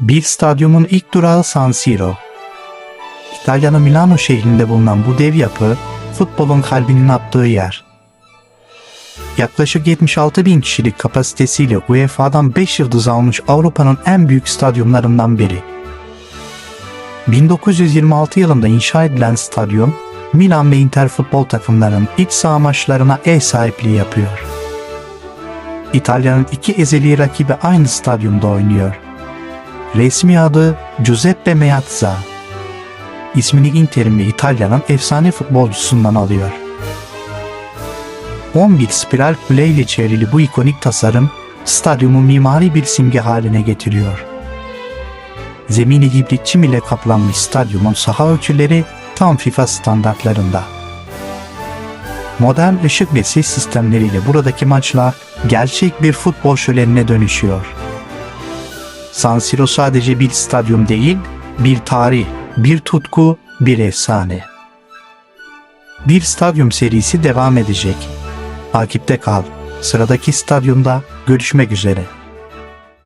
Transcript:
Bir stadyumun ilk durağı San Siro. İtalya'nın Milano şehrinde bulunan bu dev yapı, futbolun kalbinin attığı yer. Yaklaşık 76 bin kişilik kapasitesiyle UEFA'dan 5 yıldız almış Avrupa'nın en büyük stadyumlarından biri. 1926 yılında inşa edilen stadyum, Milan ve Inter futbol takımlarının iç saha maçlarına ev sahipliği yapıyor. İtalya'nın iki ezeli rakibi aynı stadyumda oynuyor. Resmi adı Giuseppe Meazza. İsmini Inter'in ve İtalya'nın efsane futbolcusundan alıyor. 11 spiral kule ile çevrili bu ikonik tasarım, stadyumu mimari bir simge haline getiriyor. Zemini hibrit çim ile kaplanmış stadyumun saha ölçüleri tam FIFA standartlarında. Modern ışık ve ses sistemleriyle buradaki maçlar gerçek bir futbol şölenine dönüşüyor. San Siro sadece bir stadyum değil, bir tarih, bir tutku, bir efsane. Bir stadyum serisi devam edecek. Takipte kal. Sıradaki stadyumda görüşmek üzere.